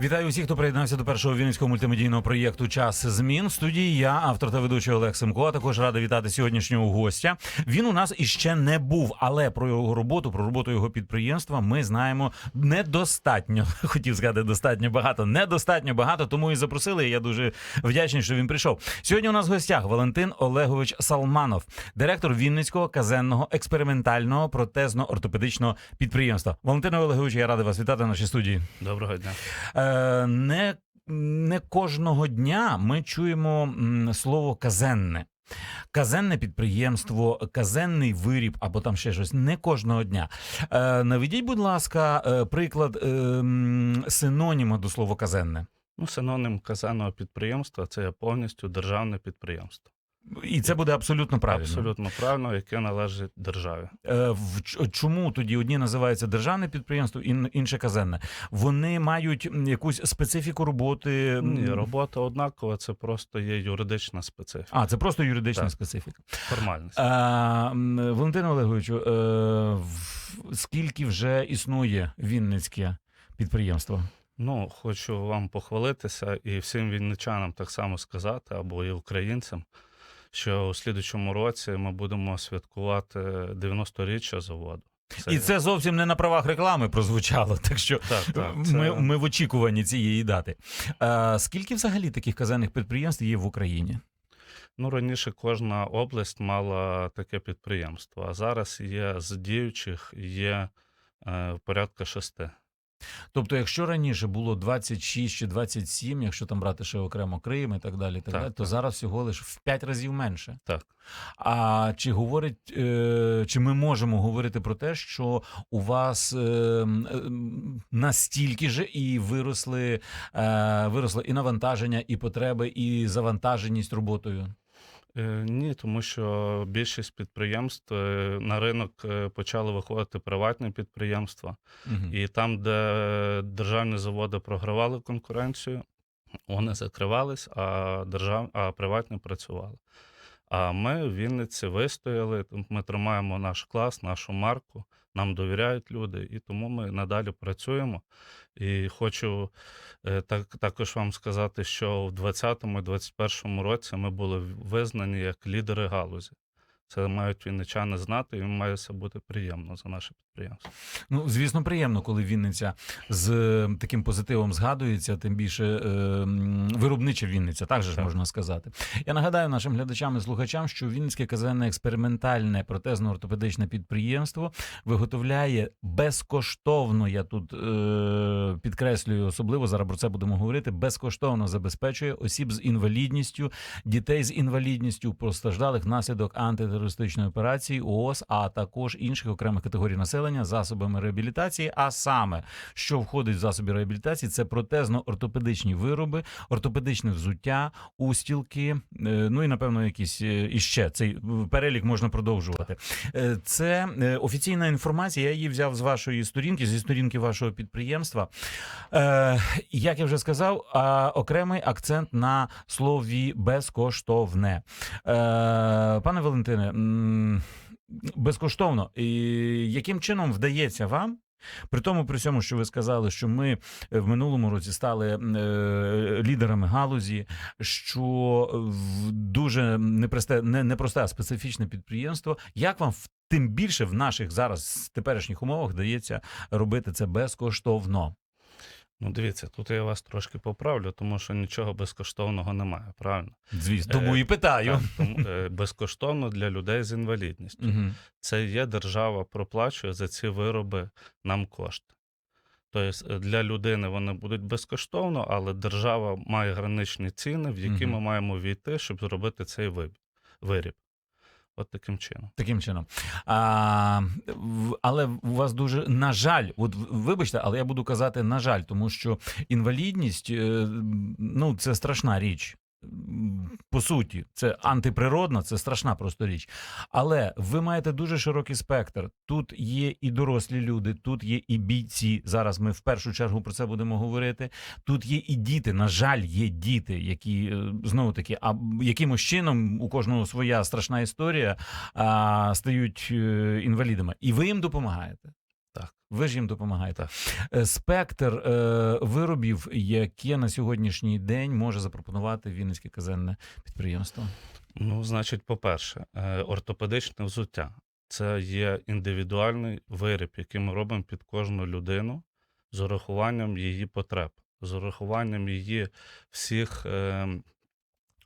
Вітаю усіх, хто приєднався до першого вінницького мультимедійного проєкту Час змін. В студії я, автор та ведучий Олег Семко. А також радий вітати сьогоднішнього гостя. Він у нас іще не був, але про його роботу, про роботу його підприємства ми знаємо недостатньо. Хотів сказати, достатньо багато, недостатньо багато. Тому і запросили. Я дуже вдячний, що він прийшов. Сьогодні у нас в гостях Валентин Олегович Салманов, директор Вінницького казенного експериментального протезно-ортопедичного підприємства. Валентине Олегович, я радий вас вітати в нашій студії. Доброго дня. Е, не, не кожного дня ми чуємо слово казенне. Казенне підприємство, казенний виріб або там ще щось. Не кожного дня. Е, наведіть, будь ласка, е, приклад е, синоніма до слова казенне. Ну, синонім казенного підприємства це повністю державне підприємство. І це буде абсолютно правильно. Абсолютно правильно, яке належить державі. Е, чому тоді одні називаються державне підприємство, ін- інше казенне? Вони мають якусь специфіку роботи. Ні, робота однакова, це просто є юридична специфіка, А, це просто юридична Так. специфіка. формальність. А, м, Олеговичу, е, скільки вже існує Вінницьке підприємство? Ну, хочу вам похвалитися і всім вінничанам так само сказати, або і українцям, що у слідучому році ми будемо святкувати 90-річчя заводу. І це зовсім не на правах реклами прозвучало, так що Так, так, ми, ми в очікуванні цієї дати. А, скільки взагалі таких казенних підприємств є в Україні? Ну, раніше кожна область мала таке підприємство, а зараз є з діючих є е, порядка шести. Тобто, якщо раніше було 26 чи 27, якщо там брати ще окремо Крим і так далі, так Так, далі то так. зараз всього лише в 5 разів менше. Так. А чи говорить, е, чи ми можемо говорити про те, що у вас е, е, настільки ж і виросли, виросло і навантаження, і потреби, і завантаженість роботою? Е, Ні, тому що більшість підприємств е, на ринок е, почали виходити приватні підприємства, угу. і там, де державні заводи програвали конкуренцію, вони закривались, а держав... а приватні працювали. А ми в Вінниці вистояли, ми тримаємо наш клас, нашу марку, нам довіряють люди, і тому ми надалі працюємо. І хочу е, так, також вам сказати, що в 2020-2021 році ми були визнані як лідери галузі. Це мають вінничани знати, і їм має це бути приємно за наше підприємство. Ну, звісно, приємно, коли Вінниця з е, таким позитивом згадується, тим більше е, виробнича Вінниця, так же ж можна сказати. Я нагадаю нашим глядачам і слухачам, що Вінницьке казенне експериментальне протезно-ортопедичне підприємство виготовляє безкоштовно. Я тут е, підкреслюю особливо зараз про це будемо говорити. Безкоштовно забезпечує осіб з інвалідністю, дітей з інвалідністю, постраждалих внаслідок антитерористичної операції, ООС, а також інших окремих категорій населення засобами реабілітації. А саме, що входить в засоби реабілітації, це протезно-ортопедичні вироби, ортопедичне взуття, устілки. е, Ну і напевно, якісь е, іще цей е, перелік можна продовжувати. Це офіційна інформація. Я її взяв з вашої сторінки, зі сторінки вашого підприємства. Е, Як я вже сказав, окремий акцент на слові безкоштовне. Е, Пане Валентине, безкоштовно. І яким чином вдається вам? При тому, при всьому, що ви сказали, що ми в минулому році стали е, лідерами галузі, що в дуже непросте, не, непросте, а специфічне підприємство. Як вам в- тим більше в наших зараз теперішніх умовах вдається робити це безкоштовно? Ну, дивіться, тут я вас трошки поправлю, тому що нічого безкоштовного немає, правильно? Звісно, тому Е, і питаю. Так, тому, е, безкоштовно для людей з інвалідністю. Мгм. Це є держава проплачує за ці вироби нам кошти. Тобто е, для людини вони будуть безкоштовно, але держава має граничні ціни, в які Мгм. ми маємо війти, щоб зробити цей виріб. От таким чином. Таким чином. А, але у вас дуже, на жаль, от вибачте, але я буду казати на жаль, тому що інвалідність е, ну, це страшна річ. По суті, це антиприродна, це страшна просто річ. Але ви маєте дуже широкий спектр. Тут є і дорослі люди, тут є і бійці. Зараз ми в першу чергу про це будемо говорити. Тут є і діти. На жаль, є діти, які е, знову таки, а якимось чином у кожного своя страшна історія а, стають е, інвалідами, і ви їм допомагаєте. Так. Ви ж їм допомагаєте. Е, Спектр е, виробів, яке на сьогоднішній день може запропонувати Вінницьке казенне підприємство. Ну, значить, по-перше, е, ортопедичне взуття це є індивідуальний виріб, який ми робимо під кожну людину з урахуванням її потреб, з урахуванням її всіх. е,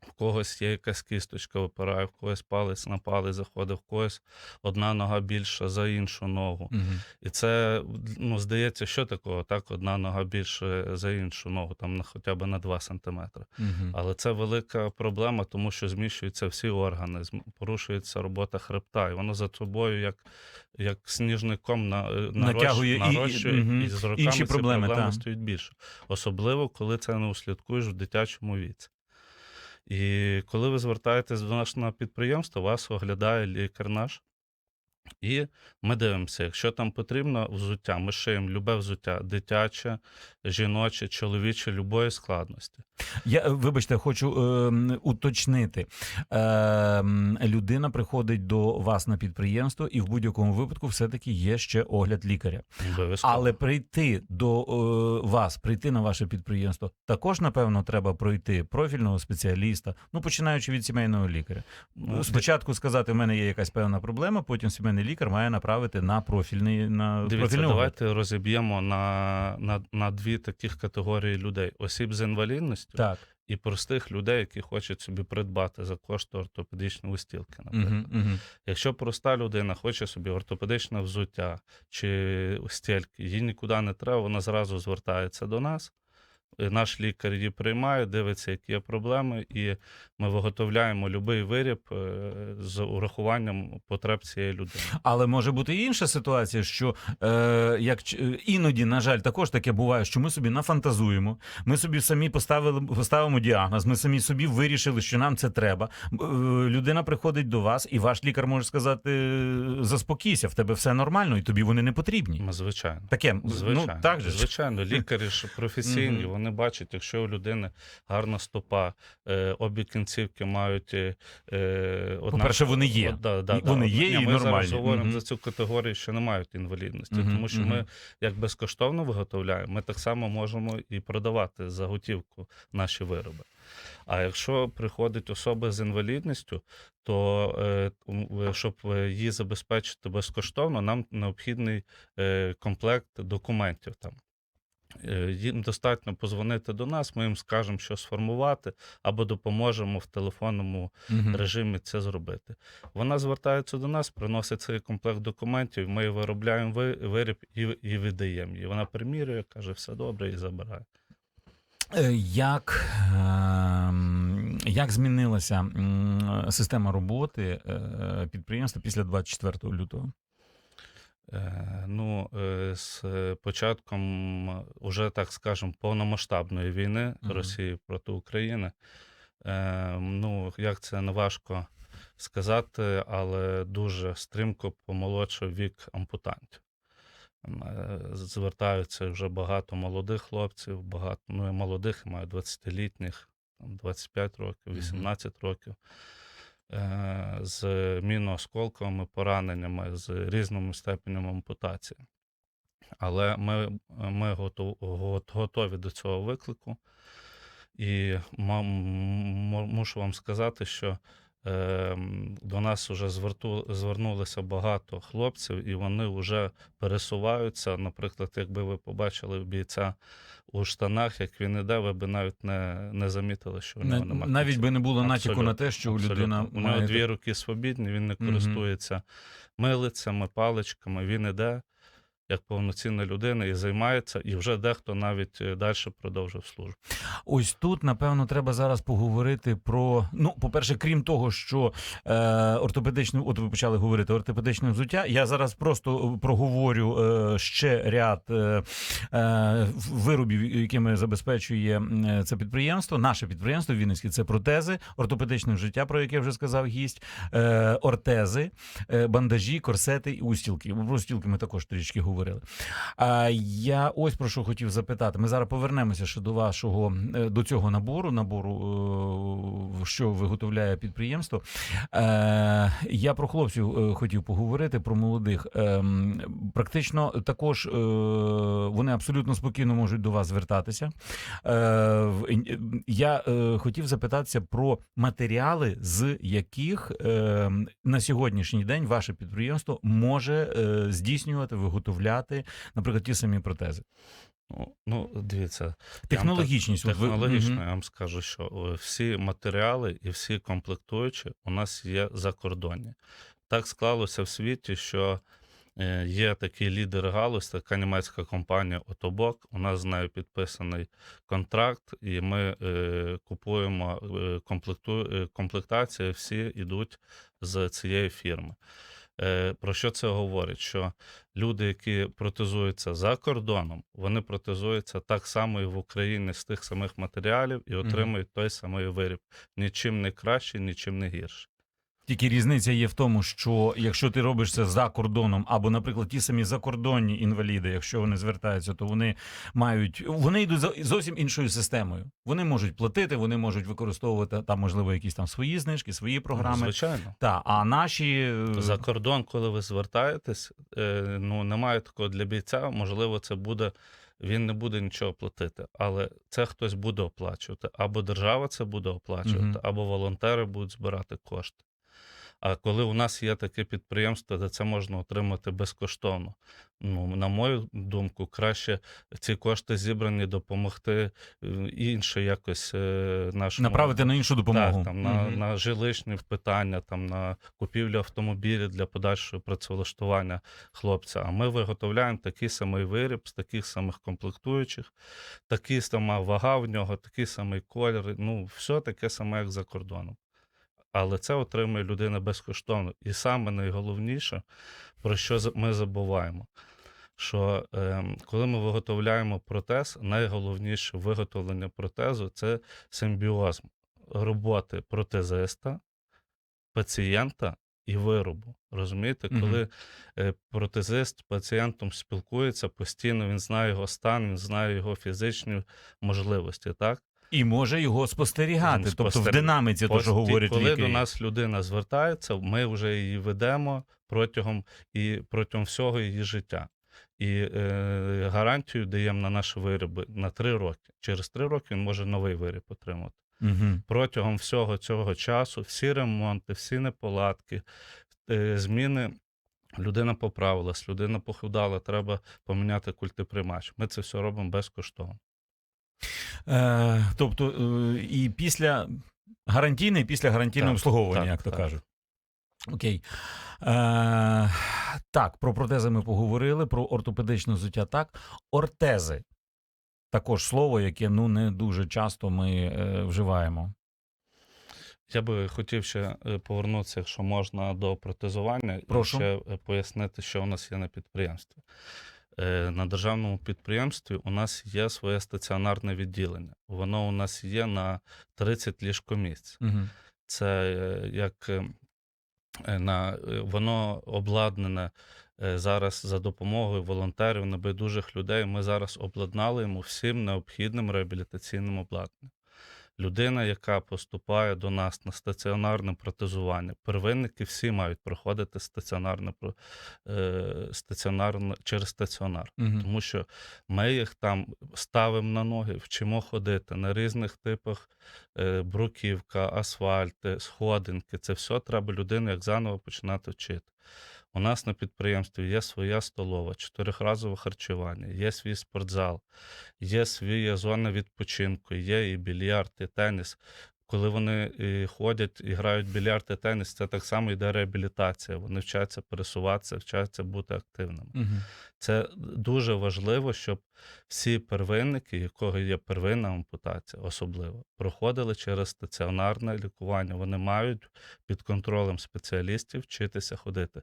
В когось є якась кісточка випирає, в когось палець на палець заходить, в когось одна нога більша за іншу ногу. Угу. І це ну, здається, що такого? Так, одна нога більше за іншу ногу, там на хоча б на 2 сантиметри. Угу. Але це велика проблема, тому що зміщуються всі органи, порушується робота хребта, і воно за собою, як, як сніжником на, е, Натягує і- і- нарощує, і з роками Інші проблеми, проблеми стають більше. Особливо, коли це не услідкуєш в дитячому віці. І коли ви звертаєтесь до нашого підприємства, вас оглядає лікар наш. І ми дивимося, якщо там потрібно взуття, ми шиємо любе взуття, дитяче, жіноче, чоловіче, любої складності. Я е, вибачте, хочу е, уточнити. Е, людина приходить до вас на підприємство, і в будь-якому випадку все-таки є ще огляд лікаря. Обов'язково. Але прийти до е, вас, прийти на ваше підприємство, також напевно треба пройти профільного спеціаліста, ну починаючи від сімейного лікаря. Ну, Спочатку сказати, в мене є якась певна проблема, потім сімейний лікар має направити на профільний на Дивіться, профільний огляд. давайте розіб'ємо на, на, на дві таких категорії людей: осіб з інвалідністю Так. і простих людей, які хочуть собі придбати за кошти ортопедичної устілки. Наприклад. Угу, угу. Якщо проста людина хоче собі ортопедичне взуття чи стільки, їй нікуди не треба, вона зразу звертається до нас. І Наш лікар її приймає, дивиться, які є проблеми, і ми виготовляємо будь-який виріб е, з урахуванням потреб цієї людини. Але може бути і інша ситуація, що е, як е, іноді, на жаль, також таке буває, що ми собі нафантазуємо, ми собі самі поставили поставимо діагноз, ми самі собі вирішили, що нам це треба. Е, людина приходить до вас, і ваш лікар може сказати: заспокійся, в тебе все нормально, і тобі вони не потрібні. Звичайно. Таке Звичайно, ну так же звичайно, лікарі ж професійні, Мгм. Вони бачать, якщо у людини гарна стопа, е, обі кінцівки мають. Е, е, одна- По-перше, вони є. От, да, да, вони да. є Ні, і ми нормальні. зараз говоримо Мгм. за цю категорію, що не мають інвалідності, Мгм, тому що мгм. ми як безкоштовно виготовляємо, ми так само можемо і продавати за готівку наші вироби. А якщо приходить особа з інвалідністю, то е, щоб е, її забезпечити безкоштовно, нам необхідний комплект документів там. Е, Їм достатньо позвонити до нас, ми їм скажемо, що сформувати, або допоможемо в телефонному Мгм. режимі це зробити. Вона звертається до нас, приносить цей комплект документів, ми виробляємо виріб і, і видаємо її. Вона примірює, каже, все добре, і забирає. Е, Як, ем, як змінилася система роботи е, підприємства після 24 лютого? Е, Ну, е, з початком, уже так скажемо, повномасштабної війни Мгм. Росії проти України. е, Ну, як це не важко сказати, але дуже стрімко помолодшав вік ампутантів. Звертаються вже багато молодих хлопців, багато ну, і молодих, маю 20-літніх, 25 років, Мгм. 18 років. Е, З міноосколковими пораненнями, з різними степенями ампутації. Але ми, ми готов, готові до цього виклику. І мушу вам сказати, що до нас вже зверту, звернулося багато хлопців, і вони вже пересуваються. Наприклад, якби ви побачили бійця у штанах, як він іде, ви б навіть не, не замітили, що у нього немає. Навіть би не було натяку на те, що людина У нього має дві руки свобідні, він не користується милицями, паличками, він іде. Як повноцінна людина і займається, і вже дехто навіть далі продовжив службу. Ось тут, напевно, треба зараз поговорити про. Ну, по-перше, крім того, що е, ортопедичне, от ви почали говорити ортопедичне взуття. Я зараз просто проговорю е, ще ряд е, е, виробів, якими забезпечує це підприємство. Наше підприємство Вінницьке це протези, ортопедичне взуття, про яке вже сказав гість, е, ортези, бандажі, корсети і устілки. Про устілки ми також трішки говорили. А я ось про що хотів запитати. Ми зараз повернемося ще до вашого до цього набору, набору, що виготовляє підприємство. Я про хлопців хотів поговорити, про молодих. Ем, Практично також е, вони абсолютно спокійно можуть до вас звертатися. Е, е, Я хотів запитатися про матеріали, з яких на сьогоднішній день ваше підприємство може здійснювати, виготовляти, наприклад, ті самі протези. Ну, дивіться, Технологічність. от ви- технологічно Мгм. я вам скажу, що всі матеріали і всі комплектуючі у нас є закордонні. Так склалося в світі, що є такий лідер галузь, така німецька компанія Отобок. У нас з нею підписаний контракт, і ми е, купуємо е, комплекту, е, комплектації, всі йдуть з цієї фірми. Е, Про що це говорить? Що люди, які протезуються за кордоном, вони протезуються так само і в Україні з тих самих матеріалів і отримують той самий виріб. Нічим не краще, нічим не гірше. Тільки різниця є в тому, що якщо ти робиш це за кордоном, або, наприклад, ті самі закордонні інваліди, якщо вони звертаються, то вони мають вони йдуть за зовсім іншою системою. Вони можуть платити, вони можуть використовувати там, можливо, якісь там свої знижки, свої програми. Звичайно. Та а наші е, За кордон, коли ви звертаєтесь, е, ну немає такого для бійця. Можливо, це буде. Він не буде нічого платити, але це хтось буде оплачувати. Або держава це буде оплачувати, Мгм. або волонтери будуть збирати кошти. А коли у нас є таке підприємство, де це можна отримати безкоштовно, ну на мою думку, краще ці кошти зібрані допомогти е, інше якось е, нашому направити на іншу допомогу. так, там, на, Мгм. на жилищні питання, там, на купівлю автомобілів для подальшого працевлаштування хлопця. А ми виготовляємо такий самий виріб з таких самих комплектуючих, такий сама вага в нього, такий самий колір. Ну, все таке саме, як за кордоном. Але це отримує людина безкоштовно. І саме найголовніше, про що ми забуваємо, що е, коли ми виготовляємо протез, найголовніше виготовлення протезу це симбіоз роботи протезиста, пацієнта і виробу. Розумієте, Мгм. коли е, протезист з пацієнтом спілкується постійно, він знає його стан, він знає його фізичні можливості, так? І може його спостерігати. Тобто в динаміці, то, що говорять коли лікарі. до нас людина звертається, ми вже її ведемо протягом і протягом всього її життя. І е, гарантію даємо на наші вироби на три роки. Через три роки він може новий виріб отримати. Угу. Протягом всього цього часу всі ремонти, всі неполадки, е, зміни. Людина поправилась, людина похудала, треба поміняти культиприймач. Ми це все робимо безкоштовно. Е, тобто, е, і після гарантійне, і після гарантійного Так, обслуговування, так, як то так. кажуть. Окей. Е, так, про протези ми поговорили, про ортопедичне взуття так. Ортези. Також слово, яке ну не дуже часто ми е, вживаємо. Я би хотів ще е, повернутися, якщо можна, до протезування Прошу. і ще пояснити, що у нас є на підприємстві. Е, На державному підприємстві у нас є своє стаціонарне відділення. Воно у нас є на 30 ліжкомісць. Угу. Це е, як е, на, воно обладнане зараз за допомогою волонтерів, небайдужих людей. Ми зараз обладнали йому всім необхідним реабілітаційним обладнанням. Людина, яка поступає до нас на стаціонарне протезування, первинники всі мають проходити стаціонарне е, стаціонарне через стаціонар. Угу. Тому що ми їх там ставимо на ноги, вчимо ходити на різних типах е, бруківка, асфальти, сходинки. Це все треба людину як заново починати вчити. У нас на підприємстві є своя столова, чотирихразове харчування, є свій спортзал, є своя зона відпочинку, є і більярд, і теніс. Коли вони і ходять і грають більярд і теніс, це так само йде реабілітація. Вони вчаться пересуватися, вчаться бути активними. Мгм. Це дуже важливо, щоб всі первинники, якого є первинна ампутація, особливо, проходили через стаціонарне лікування. Вони мають під контролем спеціалістів вчитися ходити.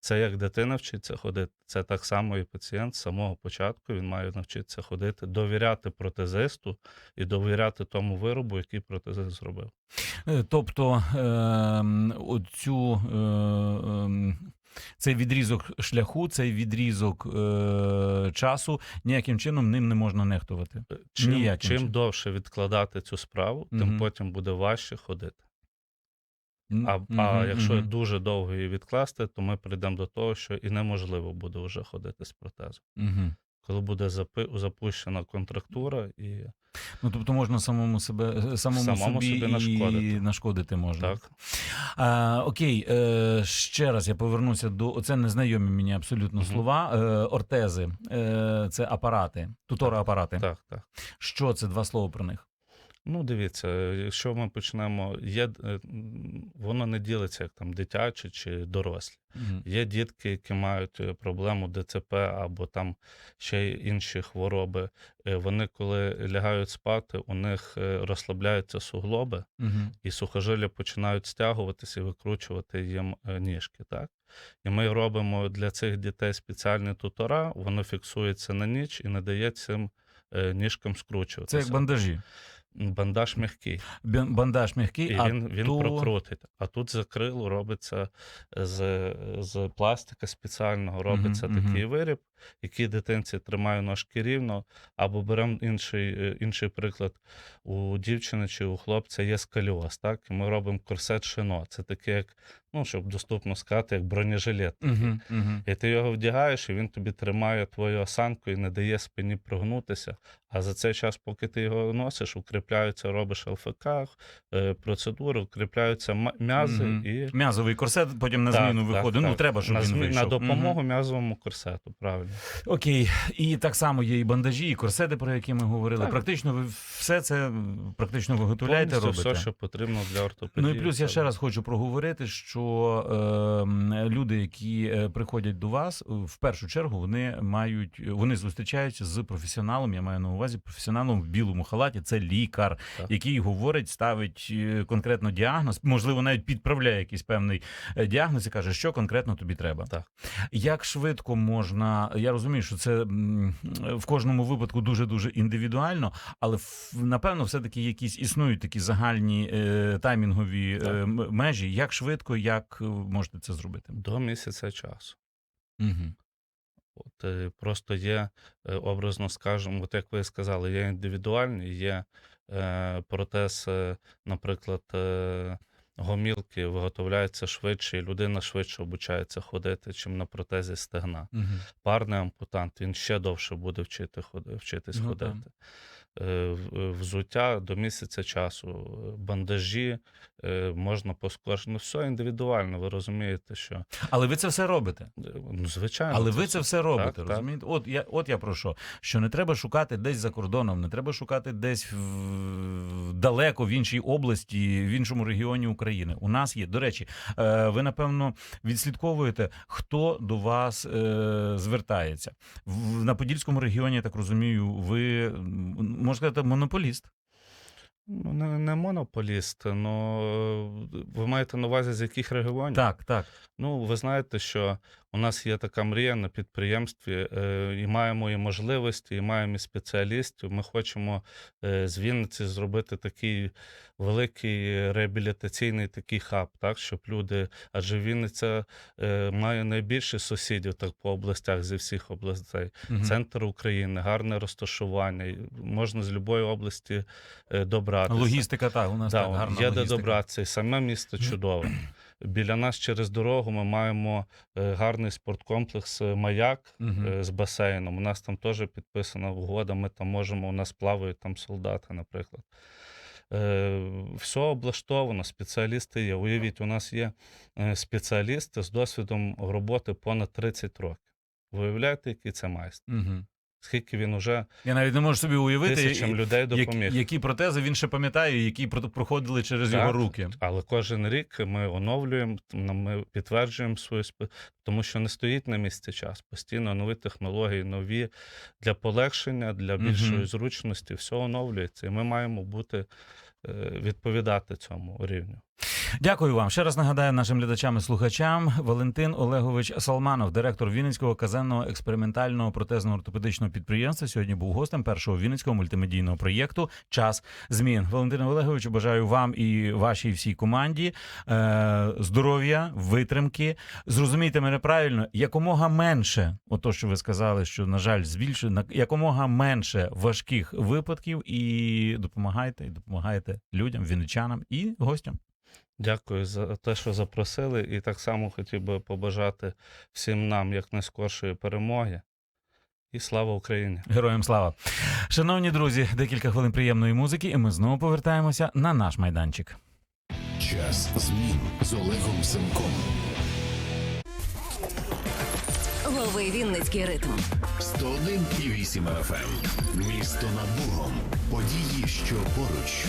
Це як дитина вчиться ходити, це так само і пацієнт з самого початку він має навчитися ходити, довіряти протезисту і довіряти тому виробу, який протезист зробив. Е, Тобто ем, оцю, е, ем, цей відрізок шляху, цей відрізок е, часу ніяким чином ним не можна нехтувати. Чим, Ніяким чим довше відкладати цю справу, тим Мгм. потім буде важче ходити. А, мгм, а якщо мгм, дуже довго її відкласти, то ми прийдемо до того, що і неможливо буде вже ходити з протезом. мгм. Коли буде запущена контрактура, і Ну тобто можна самому себе самому, Самому собі, собі нашкодити. і нашкодити можна. так, А, окей, е, ще раз я повернуся до оце незнайомі мені абсолютно Мгм. слова. Е, ортези, е, це апарати, тутори-апарати. так, так. Що це два слова про них? Ну, дивіться, якщо ми почнемо, є, е, воно не ділиться як там дитячі чи дорослі. Мгм. Є дітки, які мають е, проблему ДЦП або там ще й інші хвороби. Е, Вони, коли лягають спати, у них е, розслабляються суглоби, Мгм. і сухожилля починають стягуватися і викручувати їм е, ніжки. Так? І ми робимо для цих дітей спеціальні тутора, воно фіксується на ніч і не дає цим е, ніжкам Це як бандажі. Бандаж м'який, Бандаж м'який, і а він, він ту- прокрутить. А тут закрило робиться з, з пластика спеціального, робиться Мгм, такий виріб, який дитинці тримає ножки рівно. Або беремо інший, е, інший приклад. У дівчини чи у хлопця є скаліоз, так? І ми робимо корсет шино. Це таке, як, ну, щоб доступно сказати, як бронежилет. такий. Мгм. І ти його вдягаєш, і він тобі тримає твою осанку і не дає спині прогнутися. А за цей час, поки ти його носиш, укріпляються, робиш ЛФК, е, процедури, укріпляються м'язи Мгм. і М'язовий корсет потім на Так, зміну так, виходить. ну, так. треба, щоб на, він змі- вийшов. на допомогу Мгм. м'язовому корсету, правильно. Окей, і так само є і бандажі, і корсети, про які ми говорили. Так. Практично ви все це практично виготовляєте, Повністю робите. все, що потрібно для ортопедії. Ну і плюс я ще раз хочу проговорити, що е, люди, які е, приходять до вас, е, в першу чергу вони мають вони зустрічаються з професіоналом. Я маю на увазі професіоналом в білому халаті. Це лікар, Так. який говорить, ставить е, конкретно діагноз, можливо, навіть підправляє якийсь певний діагноз і каже, що конкретно тобі треба. Так. Як швидко можна, я розумію, що це в кожному випадку дуже дуже індивідуально, але напевно, все-таки якісь існують такі загальні е, таймінгові е, межі. Як швидко, як можете це зробити? До місяця часу. Угу. От, е, просто є, е, образно скажемо, от як ви сказали, є індивідуальні, є е, протез, е, наприклад, е, гомілки виготовляються швидше, і людина швидше обучається ходити, чим на протезі стегна. Угу. Парний ампутант він ще довше буде вчити, ходи- вчитись Ну, ходити. Е, Взуття до місяця часу, е, бандажі е, можна поскорше. Ну, все індивідуально, ви розумієте, що Але ви це все робите. е, ну, звичайно. Але ви це все робите, так. розумієте? От я, от я про що. Що не треба шукати десь за кордоном, не треба шукати десь в, далеко в іншій області, в іншому регіоні України. У нас є. До речі, е, ви напевно відслідковуєте, хто до вас е, звертається. На Подільському регіоні, я так розумію, ви можна сказати, монополіст. Ну, не, не монополіст, але ви маєте на увазі, з яких регіонів? Так, так. Ну, ви знаєте, що у нас є така мрія на підприємстві, е, і маємо і можливості, і маємо і спеціалістів. Ми хочемо е, з Вінниці зробити такий великий реабілітаційний такий хаб, так, щоб люди, адже Вінниця е, має найбільше сусідів так по областях зі всіх областей. Мгм. Центр України, гарне розташування. Можна з будь-якої області добратися. Логістика, так, у нас Да, так гарна є де логістика. добратися, і саме місто чудове. Біля нас через дорогу ми маємо е, гарний спорткомплекс е, Маяк е, з басейном. У нас там теж підписана угода. Ми там можемо, у нас плавають там солдати, наприклад. Все облаштовано, спеціалісти є. Уявіть, у нас є спеціалісти з досвідом роботи понад 30 років. Ви уявляєте, який це майстер? Мгм. Скільки він уже Я навіть не можу собі уявити, тисячам людей допоміг. які протези він ще пам'ятає, які про- проходили через Так. його руки. Але кожен рік ми оновлюємо, ми підтверджуємо свою спи- тому що не стоїть на місці час. Постійно нові технології, нові для полегшення, для більшої зручності, все оновлюється. І ми маємо бути е, відповідати цьому рівню. Дякую вам. Ще раз нагадаю нашим глядачам і слухачам. Валентин Олегович Салманов, директор Вінницького казенного експериментального протезно ортопедичного підприємства, сьогодні був гостем першого вінницького мультимедійного проєкту Час змін. Валентине Олеговичу, бажаю вам і вашій всій команді е- здоров'я, витримки. Зрозумійте мене правильно, якомога менше, ото що ви сказали, що на жаль, збільшує на- якомога менше важких випадків, і допомагайте, і допомагайте людям, вінничанам і гостям. Дякую за те, що запросили. І так само хотів би побажати всім нам якнайскоршої перемоги. І слава Україні! Героям слава. Шановні друзі, декілька хвилин приємної музики, і ми знову повертаємося на наш майданчик. Час змін з Олегом Семком. Лови Вінницький ритм. 101,8 FM. Місто над Богом. Події, що поруч.